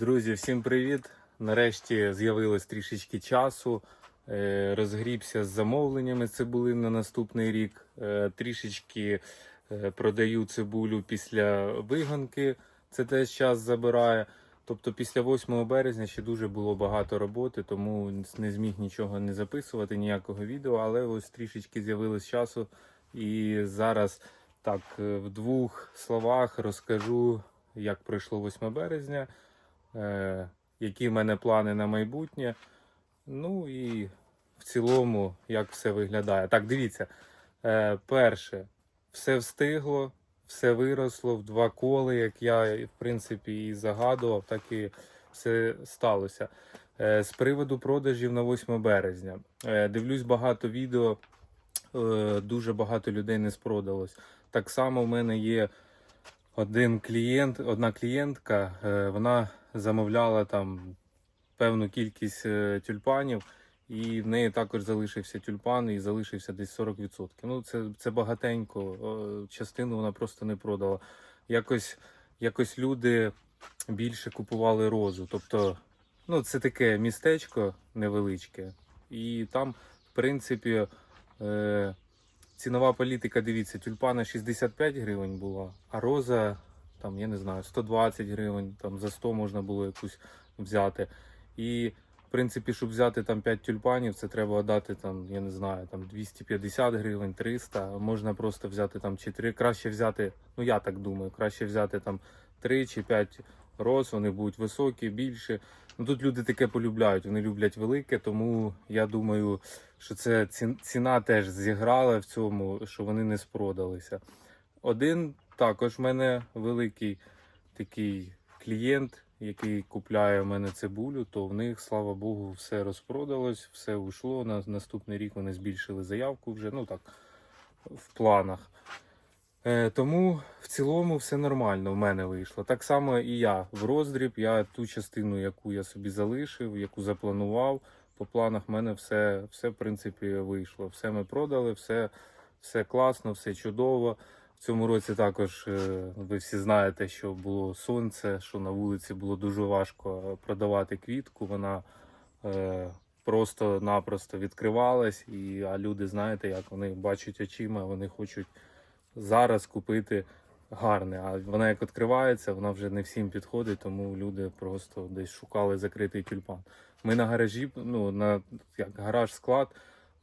Друзі, всім привіт! Нарешті з'явилось трішечки часу. Е, Розгрібся з замовленнями цибули на наступний рік. Е, Трішечки е, продаю цибулю після виганки. Це теж час забирає. Тобто після 8 березня ще дуже було багато роботи, тому не зміг нічого не записувати, ніякого відео, але ось трішечки з'явилось часу. І зараз так в двох словах розкажу, як пройшло 8 березня які в мене плани на майбутнє. Ну і в цілому, як все виглядає. Так, дивіться. Е, перше, все встигло, все виросло в два коли, як я, в принципі, і загадував, так і все сталося. Е, з приводу продажів на 8 березня. Е, дивлюсь багато відео, е, дуже багато людей не спродалось. Так само в мене є один клієнт, одна клієнтка, е, вона замовляла там певну кількість е, тюльпанів, і в неї також залишився тюльпан і залишився десь 40%. Ну, це, це багатенько, частину вона просто не продала. Якось, якось люди більше купували розу. Тобто, ну, це таке містечко невеличке, і там, в принципі, е, цінова політика, дивіться, тюльпана 65 гривень була, а роза, там, я не знаю, 120 гривень, там за 100 можна було якусь взяти. І, в принципі, щоб взяти там 5 тюльпанів, це треба дати там, я не знаю, там 250 гривень, 300, можна просто взяти там 4. Краще взяти, ну я так думаю, краще взяти там 3 чи 5 роз, вони будуть високі, більші. Ну тут люди таке полюбляють, вони люблять велике, тому я думаю, що це ціна теж зіграла в цьому, що вони не спродалися. Один також в мене великий такий клієнт, який купляє в мене цибулю, то в них, слава Богу, все розпродалось, все уйшло. На наступний рік вони збільшили заявку вже, ну так, в планах. Е, тому в цілому все нормально в мене вийшло. Так само і я в роздріб. Я ту частину, яку я собі залишив, яку запланував. По планах в мене все, все в принципі вийшло. Все ми продали, все, все класно, все чудово. В цьому році також е, ви всі знаєте, що було сонце, що на вулиці було дуже важко продавати квітку. Вона е, просто-напросто відкривалась, і а люди, знаєте, як вони бачать очима, вони хочуть зараз купити гарне. А вона як відкривається, вона вже не всім підходить, тому люди просто десь шукали закритий тюльпан. Ми на гаражі, ну на як гараж склад.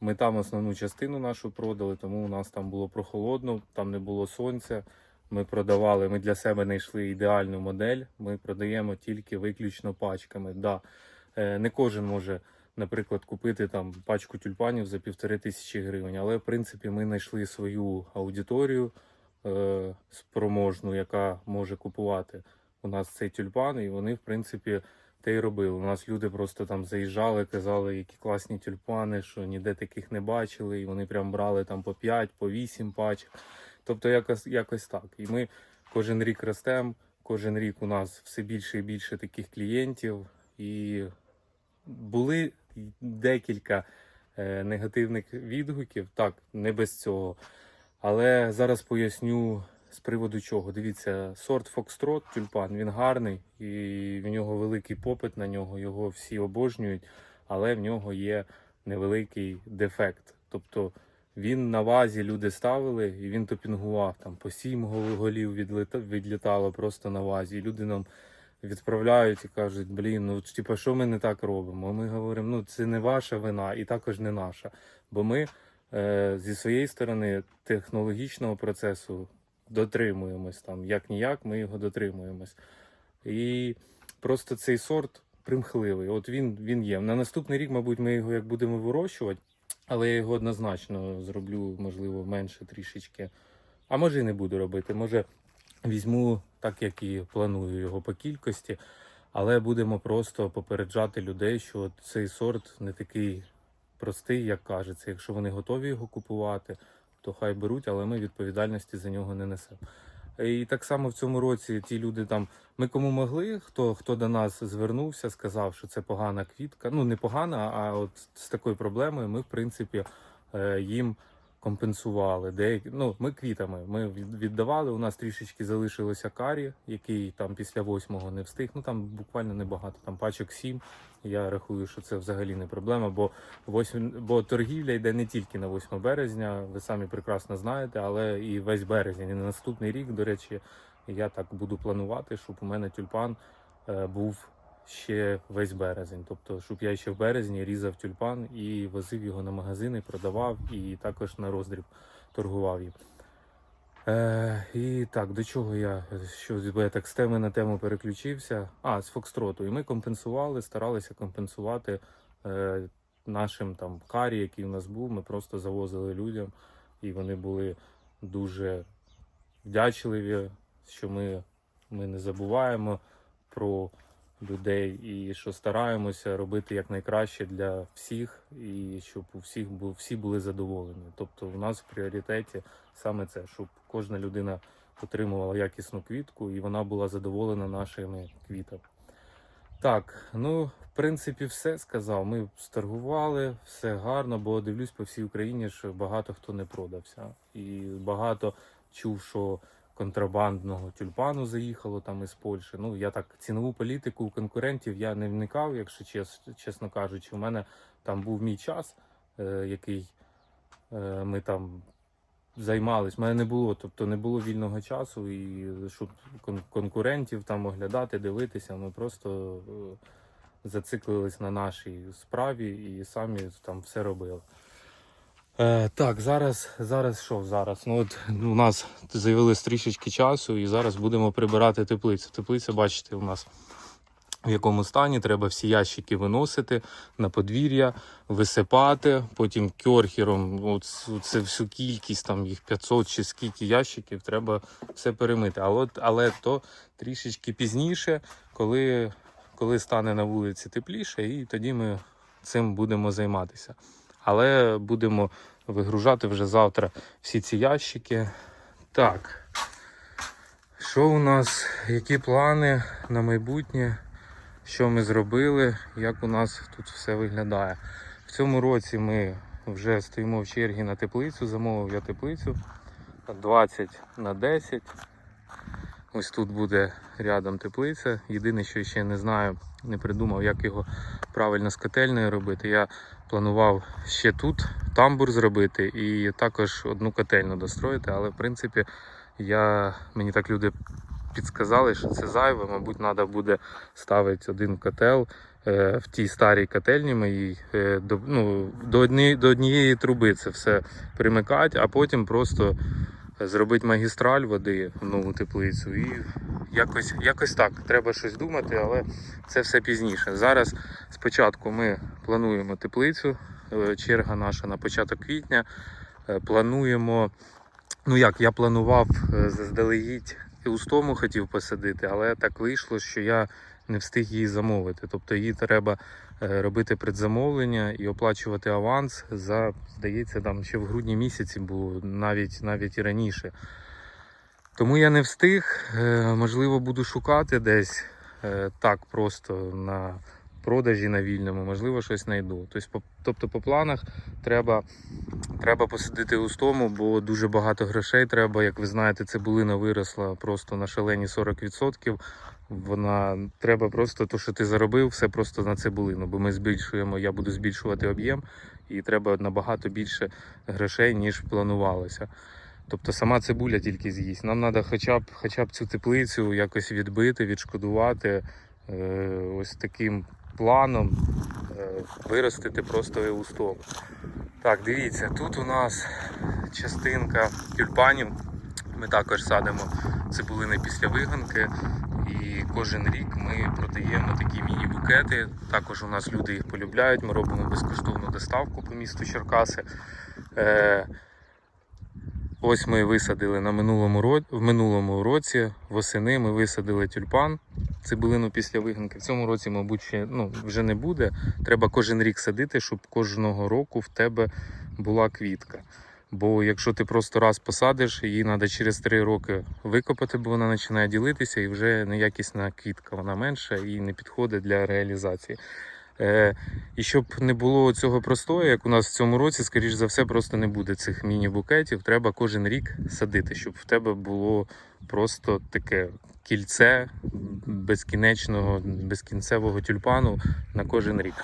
Ми там основну частину нашу продали, тому у нас там було прохолодно, там не було сонця. Ми продавали, ми для себе знайшли ідеальну модель. Ми продаємо тільки виключно пачками. Да. Е, Не кожен може, наприклад, купити там пачку тюльпанів за півтори тисячі гривень. Але в принципі ми знайшли свою аудиторію е, спроможну, яка може купувати у нас цей тюльпан, і вони, в принципі, те й робили. У нас люди просто там заїжджали, казали, які класні тюльпани, що ніде таких не бачили, і вони прям брали там по 5, по 8 пачок. Тобто якось, якось так. І ми кожен рік ростемо, кожен рік у нас все більше і більше таких клієнтів. І були декілька е, негативних відгуків, так, не без цього. Але зараз поясню з приводу чого. Дивіться, сорт Фокстрот, тюльпан, він гарний і в нього великий попит на нього, його всі обожнюють, але в нього є невеликий дефект. Тобто він на вазі люди ставили і він топінгував там по сім голів відлітало просто на вазі. Люди нам відправляють і кажуть, блін, ну типа, що ми не так робимо? Ми говоримо, ну це не ваша вина і також не наша. Бо ми е, зі своєї сторони технологічного процесу дотримуємось там, як ніяк, ми його дотримуємось. І просто цей сорт примхливий. От він, він є. На наступний рік, мабуть, ми його як будемо вирощувати, але я його однозначно зроблю, можливо, менше трішечки. А може і не буду робити. Може візьму так, як і планую його по кількості, але будемо просто попереджати людей, що цей сорт не такий простий, як кажеться. Якщо вони готові його купувати, то хай беруть, але ми відповідальності за нього не несемо. І так само в цьому році ті люди там, ми кому могли, хто, хто до нас звернувся, сказав, що це погана квітка. Ну, не погана, а от з такою проблемою ми, в принципі, е, їм компенсували. Деякі, ну, ми квітами. Ми віддавали. У нас трішечки залишилося карі, який там після восьмого не встиг. Ну там буквально небагато, там пачок сім. Я рахую, що це взагалі не проблема, бо восьм... бо торгівля йде не тільки на 8 березня, ви самі прекрасно знаєте, але і весь березень. І на наступний рік, до речі, я так буду планувати, щоб у мене тюльпан е, був ще весь березень. Тобто, щоб я ще в березні різав тюльпан і возив його на магазини, продавав і також на роздріб торгував їм. Е, і так, до чого я що я так з теми на тему переключився? А, з Фокстроту. І ми компенсували, старалися компенсувати е, нашим там карі, який у нас був. Ми просто завозили людям, і вони були дуже вдячливі, що ми, ми не забуваємо про людей і що стараємося робити якнайкраще для всіх, і щоб у всіх всі були задоволені. Тобто, у нас в пріоритеті саме це, щоб кожна людина отримувала якісну квітку і вона була задоволена нашими квітами. Так, ну в принципі, все сказав. Ми сторгували, все гарно, бо дивлюсь по всій Україні, що багато хто не продався. І багато чув, що контрабандного тюльпану заїхало там із Польщі. Ну я так цінову політику у конкурентів я не вникав, якщо чес, чесно кажучи. У мене там був мій час, е, який е, ми там займались. У мене не було, тобто не було вільного часу, і щоб кон- конкурентів там оглядати, дивитися. Ми просто е, зациклились на нашій справі і самі там все робили. Е, так, зараз, зараз що зараз? Ну от у нас з'явилось трішечки часу, і зараз будемо прибирати теплицю. Теплиця, бачите, у нас в якому стані треба всі ящики виносити на подвір'я, висипати, потім кьорхером, це всю кількість, там їх 500 чи скільки ящиків, треба все перемити. Але, але то трішечки пізніше, коли, коли стане на вулиці тепліше, і тоді ми цим будемо займатися. Але будемо вигружати вже завтра всі ці ящики. Так. Що у нас? Які плани на майбутнє? Що ми зробили? Як у нас тут все виглядає? В цьому році ми вже стоїмо в чергі на теплицю. Замовив я теплицю 20 на 10. Ось тут буде рядом теплиця. Єдине, що ще не знаю, не придумав, як його правильно з котельнею робити. Я планував ще тут тамбур зробити і також одну котельну достроїти, але в принципі я, мені так люди підсказали, що це зайве. Мабуть, треба буде ставити один котел е, в тій старій котельні моїй е, до, ну, до, одні, до однієї труби це все примикати, а потім просто зробити магістраль води в нову теплицю. І якось, якось так. Треба щось думати, але це все пізніше. Зараз спочатку ми плануємо теплицю, е, черга наша на початок квітня. Е, Плануємо, ну як, я планував е, заздалегідь і устому хотів посадити, але так вийшло, що я не встиг її замовити. Тобто її треба е, робити предзамовлення і оплачувати аванс за, здається, там ще в грудні місяці було, навіть, навіть і раніше. Тому я не встиг. Е, Можливо, буду шукати десь е, так просто на продажі на вільному, можливо, щось знайду. Тобто, по, тобто планах треба, треба посадити густому, бо дуже багато грошей треба. Як ви знаєте, цибулина виросла просто на шалені 40%. Вона треба просто то, що ти заробив, все просто на цибулину, бо ми збільшуємо, я буду збільшувати об'єм, і треба набагато більше грошей, ніж планувалося. Тобто сама цибуля тільки з'їсть. Нам треба хоча б, хоча б цю теплицю якось відбити, відшкодувати е, ось таким планом, е, виростити просто еустом. Так, дивіться, тут у нас частинка тюльпанів. Ми також садимо цибулини після виганки. І кожен рік ми продаємо такі міні-букети. Також у нас люди їх полюбляють. Ми робимо безкоштовну доставку по місту Черкаси. Ось ми висадили на минулому ро... в минулому році восени ми висадили тюльпан, цибулину після виганки. В цьому році, мабуть, ще ну, вже не буде. Треба кожен рік садити, щоб кожного року в тебе була квітка. Бо якщо ти просто раз посадиш, її треба через 3 роки викопати, бо вона починає ділитися і вже неякісна квітка, вона менша і не підходить для реалізації. Е, і щоб не було цього простою, як у нас в цьому році, скоріш за все, просто не буде цих міні-букетів. Треба кожен рік садити, щоб в тебе було просто таке кільце безкінечного, безкінцевого тюльпану на кожен рік.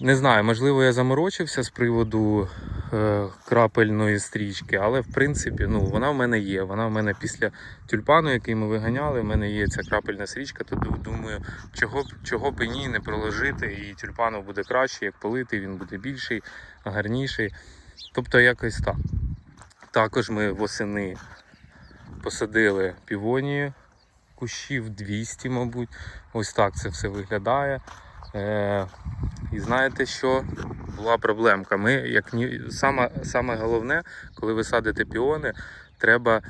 Не знаю, можливо, я заморочився з приводу е, крапельної стрічки, але в принципі ну, вона в мене є. Вона в мене після тюльпану, який ми виганяли, в мене є ця крапельна стрічка, то думаю, чого б, чого б і ні не проложити, і тюльпану буде краще, як полити, він буде більший, гарніший. Тобто якось так. Також ми восени посадили півонії, кущів 200, мабуть. Ось так це все виглядає. Е, і знаєте що? Була проблемка. Ми, як ні, саме, саме головне, коли ви садите піони, треба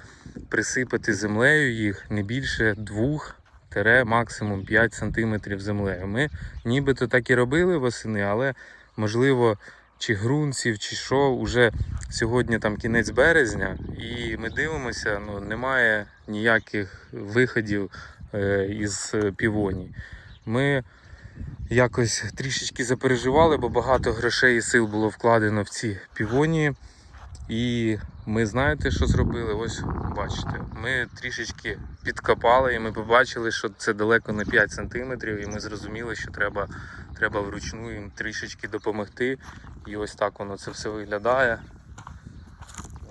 присипати землею їх не більше 2 максимум 5 см землею. Ми нібито так і робили восени, але можливо, чи ґрунтів, чи що, уже сьогодні там кінець березня, і ми дивимося, ну немає ніяких виходів е, із півоній. Ми якось трішечки запереживали, бо багато грошей і сил було вкладено в ці півонії. І ми знаєте, що зробили? Ось бачите, ми трішечки підкопали, і ми побачили, що це далеко не 5 сантиметрів, і ми зрозуміли, що треба, треба вручну їм трішечки допомогти. І ось так воно це все виглядає.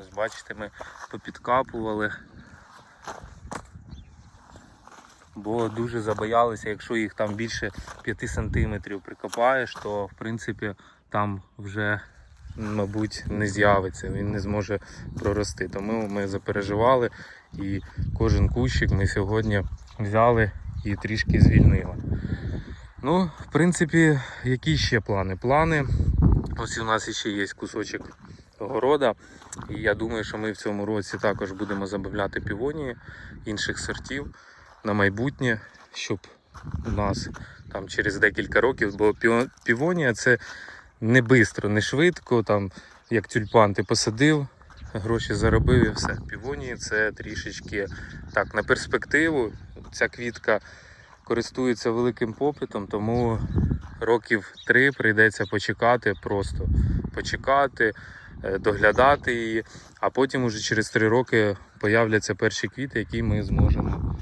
Ось бачите, ми попідкапували. Бо дуже забоялися, якщо їх там більше 5 сантиметрів прикопаєш, то в принципі там вже, мабуть, не з'явиться, він не зможе прорости. Тому ми запереживали і кожен кущик ми сьогодні взяли і трішки звільнили. Ну, в принципі, які ще плани? Плани. Ось у нас ще є кусочок города. І я думаю, що ми в цьому році також будемо забавляти півонії інших сортів на майбутнє, щоб у нас там через декілька років, бо півонія це не швидко, не швидко, там, як тюльпан ти посадив, гроші заробив і все. Півонії це трішечки так, на перспективу. Ця квітка користується великим попитом, тому років три прийдеться почекати, просто почекати, е, доглядати її, а потім уже через три роки появляться перші квіти, які ми зможемо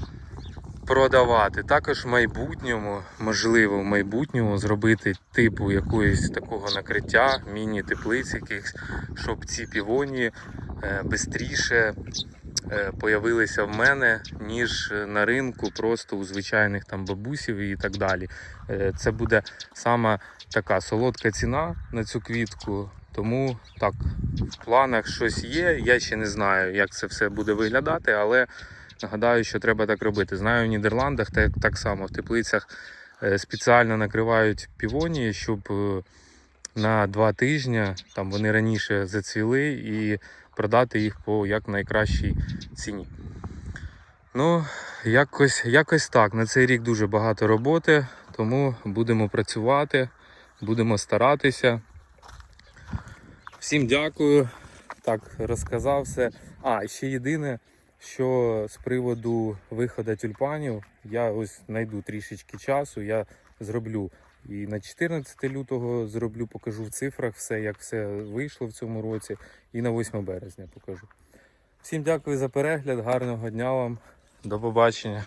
продавати. Також в майбутньому, можливо, в майбутньому зробити типу якоїсь такого накриття, міні-теплиць якихось, щоб ці півоні швидше появилися в мене, ніж на ринку, просто у звичайних там бабусів і так далі. Е, Це буде сама така солодка ціна на цю квітку. Тому так, в планах щось є. Я ще не знаю, як це все буде виглядати, але Нагадаю, що треба так робити. Знаю, в Нідерландах так, так само в теплицях е, спеціально накривають півонії, щоб е, на два тижні там вони раніше зацвіли і продати їх по як найкращій ціні. Ну, якось, якось так. На цей рік дуже багато роботи, тому будемо працювати, будемо старатися. Всім дякую. Так, розказав все. А, ще єдине що з приводу виходу тюльпанів, я ось знайду трішечки часу, я зроблю і на 14 лютого зроблю, покажу в цифрах все, як все вийшло в цьому році, і на 8 березня покажу. Всім дякую за перегляд, гарного дня вам, до побачення.